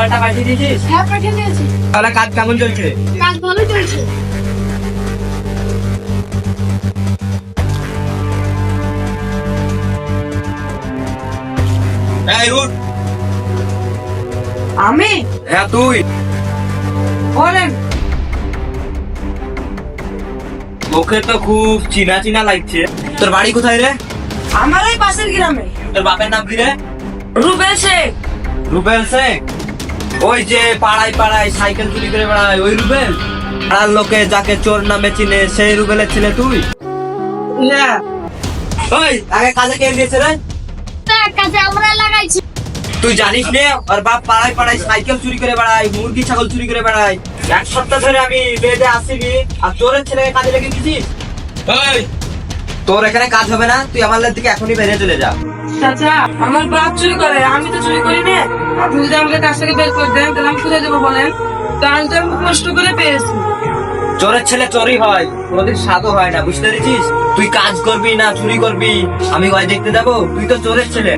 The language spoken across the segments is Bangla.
মালটা পাঠিয়ে দিয়েছিস? হ্যাঁ পাঠিয়ে দিয়েছি। তাহলে কাজ কেমন চলছে? কাজ ভালো চলছে। এই উঠ। আমি? হ্যাঁ তুই। বলেন। ওকে তো খুব চিনা চিনা লাগছে। তোর বাড়ি কোথায় রে? আমার এই পাশের গ্রামে। তোর বাপের নাম কি রে? রুবেল শেখ। রুবেল শেখ? ওই যে পাড়ায় পাড়ায় সাইকেল চুরি করে বেড়ায় ওই রুবেল? পাড়ার লোকে যাকে চোর নামে চিনে সেই রুবেলের ছেলে তুই? ওই আগে কাজে কে দিয়েছে রে? কাজে আমরা লাগাইছি। তুই জানিস নে ওর বাপ পাড়ায় পাড়ায় সাইকেল চুরি করে বেড়ায় মুরগি ছাগল চুরি করে বেড়ায়। এক সপ্তাহ ধরে আমি বেডে আসিনি আর চোরের ছেলেকে কাজে লেগে দিছিস ওই তোর এখানে কাজ হবে না তুই আমার দিকে এখনই বেরিয়ে চলে যা। চাচা আমার বাপ চুরি করে আমি তো চুরি করি না। আপনি যদি আমাকে কাছ থেকে বের করে দেন তাহলে আমি কোথায় যাব বলেন? কাজটা আমি কষ্ট করে পেয়েছি। চোরের ছেলে চোরই হয় কোনোদিন সাধু হয় না বুঝতে পেরেছিস? তুই কাজ করবি না চুরি করবি? আমি ওই দেখতে যাব তুই তো চোরের ছেলে।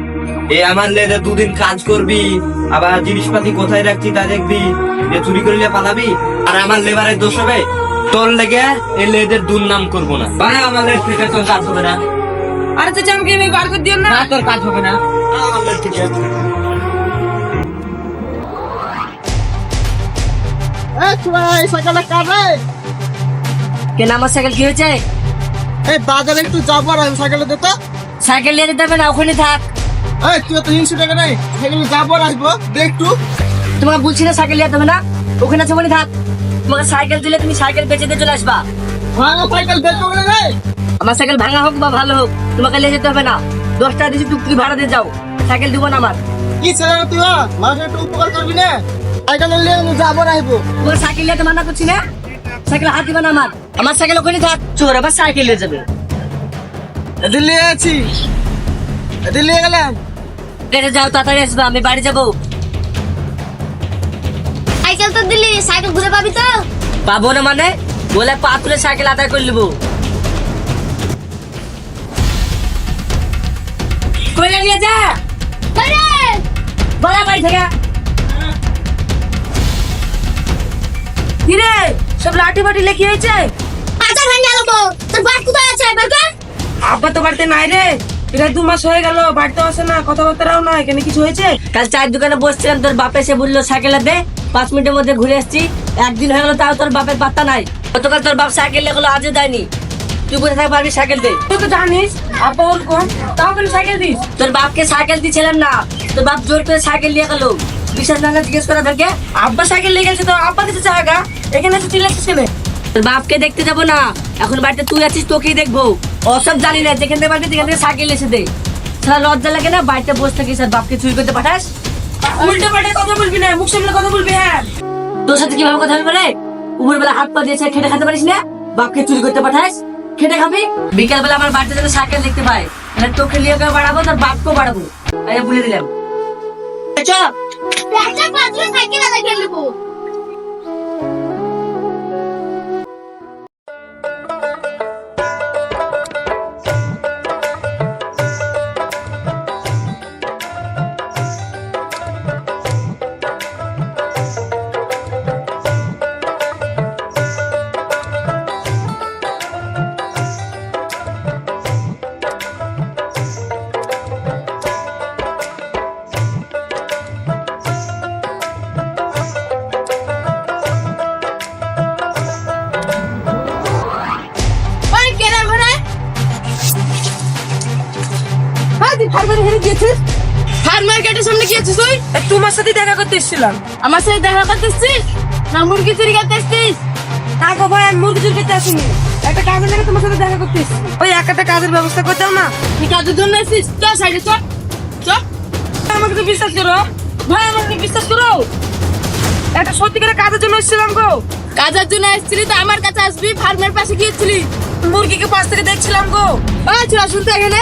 এ আমার লেদে দুদিন কাজ করবি আবার জিনিসপাতি কোথায় রাখছি তা দেখবি। যে চুরি করলে পালাবি আর আমার লেবারের দোষ হবে। তোর লেগে এই লেদের দুর্নাম করব না। মানে আমার লেদ থেকে তোর কাজ হবে না। আরে চাচা আমাকে এভাবে বার করে দিও না। না তোর কাজ হবে না। আমার লেদ থেকে। কেন আমার সাইকেল কি হয়েছে? এই বাজারে একটু যাব আর আমি সাইকেলে দে তো সাইকেল নিয়ে যেতে হবে না ওখানে থাক। এই তুই তো টাকা নেই সাইকেলে যাব আর আসব একটু। তোমাকে বলছি না সাইকেল নিয়ে যেতে হবে না ওখানে আছে ওখানে থাক। তোমাকে সাইকেল দিলে তুমি সাইকেল বেঁচে দিয়ে চলে আসবা। ভাঙা সাইকেল বের করে রে আমার সাইকেল ভাঙা হোক বা ভালো হোক তোমাকে নিয়ে যেতে হবে না। দশ টাকা দিয়েছি টুকটুকি ভাড়া দিয়ে যাও। সাইকেল দিব না আমার। কি ছেলে তুই হ্যাঁ? মানুষের একটু উপকার করবি না? যাব আর সাইকেল নিয়ে মানা করছি না? সাইকেল হাত দিবা না আমার? আমার সাইকেল ওখানে থাক চোর আবার সাইকেল নিয়ে যাবে। দিল্লি আছি। দিল্লি গেলাম। রেটে যাও তাড়াতাড়ি আসবা আমি বাড়ি যাব। সাইকেল তো দিলি সাইকেল ঘুরে পাবি তো। পাবো না মানে? বলে পা তুলে সাইকেল আদায় করে নেব। কইলে নিয়ে যা বলা বাড়ি থেকে। কিরে সব লাঠি বাটি লেখি হয়েছে? আচ্ছা ভাই গেল তোর বাপ কোথায় আছে বের কর। আব্বা তো বাড়িতে নাই রে এটা দু মাস হয়ে গেল বাড়িতে আসে না কথাবার্তাও না এখানে কিছু হয়েছে? কাল চায়ের দোকানে বসছিলাম তোর বাপে এসে বলল সাইকেল দে পাঁচ মিনিটের মধ্যে ঘুরে এসছি একদিন হয়ে গেল তাও তোর বাপের পাত্তা নাই। গতকাল তোর বাপ সাইকেল লেগুলো আজও দেয়নি। তুই বসে থাক পারবি সাইকেল দে। তুই তো জানিস আব্বা ওরকম তাও কেন সাইকেল দিস? তোর বাপকে সাইকেল দিছিলাম না তোর বাপ জোর করে সাইকেল নিয়ে গেল। বাপকে দেখতে যাব না। এখন বাড়িতে তুই আছিস, তোকেই দেখব। অসব জানি না, যেখান থেকে পারবি সেখান থেকে সাইকেল এসে দে। লজ্জা লাগে না, বাড়িতে বসে থাকিস আর বাপকে চুরি করতে পাঠাস? উল্টে কথা বলবি না, মুখ সামনে কথা বলবি হ্যাঁ। তোর সাথে কীভাবে কথা উপর বেলা? হাত পা দিয়েছে খেটে খেতে পারিস না? বাপকে চুরি করতে পাঠাস? খেটে খাবি? বিকাল বেলা আমার বাড়িতে যেন সাইকেল দেখতে পাই তোকে নিয়ে বাড়াবো, তোর বাপকেও বাড়াবো। তাই বলে দিলাম। চল একটা পাঁচজন সাইকেল আদায় ফার্মার হেরে গিয়েছিস? ফার্ম মার্কেটের সামনে কি আছিস তুই তোমার সাথে দেখা করতে এসেছিলাম। আমার সাথে দেখা করতেছিস না মুরগি চুরি করতে এসছিস? না গো ভাই আমি মুরগি চুরি করতে আসিনি। একটা কাজের লাগে তোমার সাথে দেখা করতে এসেছি। ওই এক একটা কাজের ব্যবস্থা করতেও না। তুই কাজের জন্য এসছিস? চল সাইডে চল চল আমাকে তো বিশ্বাস করো। ভাই আমাকে বিশ্বাস করো। একটা সত্যিকারের কাজের জন্য এসেছিলাম গো। কাজের জন্য এসছিলি তো আমার কাছে আসবি ফার্মের পাশে গিয়েছিলি। মুরগিকে পাশ থেকে দেখছিলাম গো। চল শুনতে এখানে।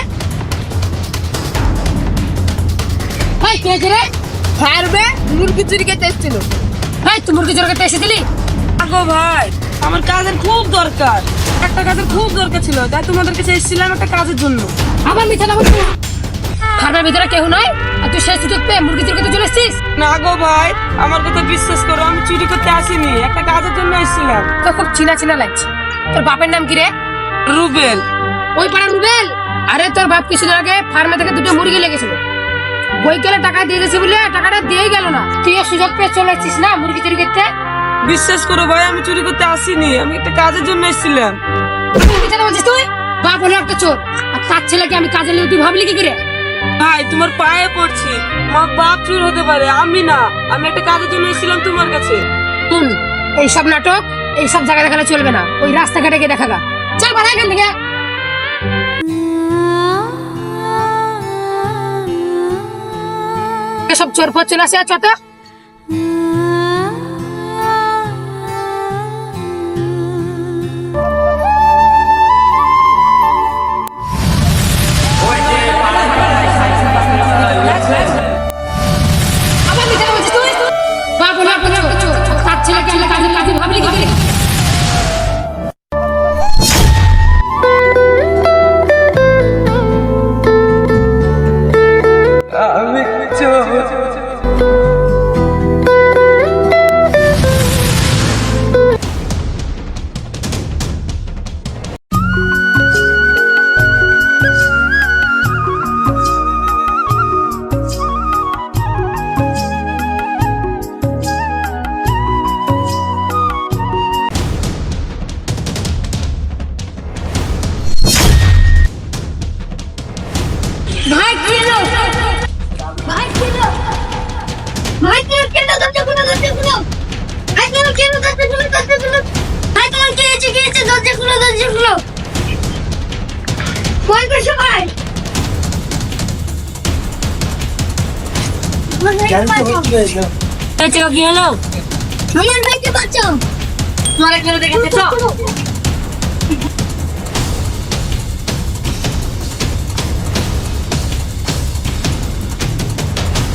ওই কে রে? ফার্মে মুরগি চুরি করতে এসছিল। ওই তুই মুরগি চুরি করতে এসেছিলি? আগো ভাই আমার কাজের খুব দরকার। একটা কাজের খুব দরকার ছিল তাই তোমাদের কাছে এসেছিলাম একটা কাজের জন্য। আমার মিথ্যা না বলছি ফার্মের ভিতরে কেউ নাই? আর তুই সেই সুযোগ পেয়ে মুরগি চুরি করতে চলে এসেছিস? না গো ভাই আমার কথা বিশ্বাস করো আমি চুরি করতে আসিনি একটা কাজের জন্য এসেছিলাম। তো খুব চিনা চিনা লাগছে। তোর বাপের নাম কি রে? রুবেল। ওই পাড়া রুবেল? আরে তোর বাপ কিছুদিন আগে ফার্মে থেকে দুটো মুরগি লেগেছিল। বইকালে টাকা দিয়ে দিয়েছে বলে টাকাটা দিয়েই গেল না। তুই সুযোগ পেয়ে চলে এসেছিস না মুরগি চুরি করতে? বিশ্বাস করো ভাই আমি চুরি করতে আসিনি। আমি একটা কাজের জন্য এসেছিলাম। তুই? বাপ হলো একটা চোর। আর তার ছেলেকে আমি কাজে লিয়ে তুই ভাবলি কি করে? ভাই তোমার পায়ে পড়ছি। আমার বাপ চুর হতে পারে আমি না। আমি একটা কাজের জন্য এসেছিলাম তোমার কাছে। হুম এইসব নাটক এইসব জায়গা দেখালে চলবে না। ওই রাস্তাঘাটে গিয়ে দেখা গা। চল বাধা এখান থেকে। সব চোর ফোর চলে আসে চ তো কি হলো? আমার ভাইকে বাঁচাও। তোমার একজন দেখেছে তো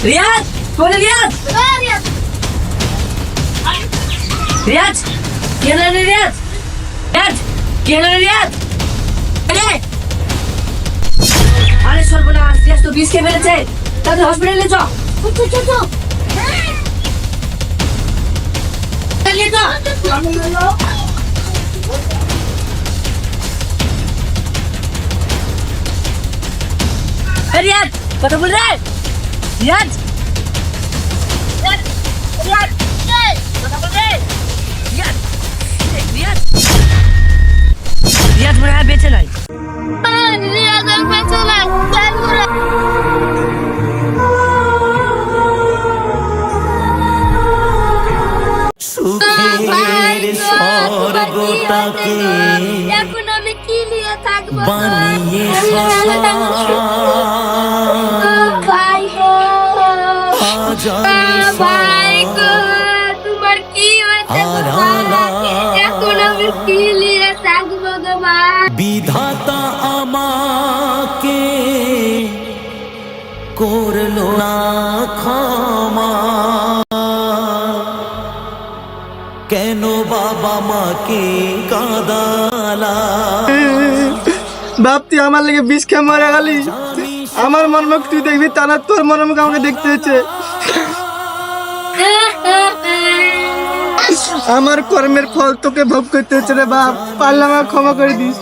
রিয়াজ! বলে রিয়াজ রিয়াজ কে হলো রে রিয়াজ রিয়াজ কে হলো রে রিয়াজ আরে আরে সর্বনাশ রিয়াজ তো বিষ খেয়ে ফেলেছে তাহলে হসপিটালে চ চো চো চো চালিয়ে চ এ রিয়াজ কথা বল রে রিয়াজ রিয়াজ রিয়াজ এই, কথা বল রে রিয়াজ রিয়াজ রিয়াজ মনে হয় বেঁচে নাই না ক্ষমা। কেন বাবা মাকে কাদালা? বাপ তুই আমার লেগে বিষ খেয়ে মরে গেলি। আমার মনমুখ তুই দেখবি তা না তোর মনমুখ আমাকে দেখতে হচ্ছে আমার কর্মের ফল তোকে ভোগ করতে হচ্ছে রে বাপ। পারলে ক্ষমা করে দিস।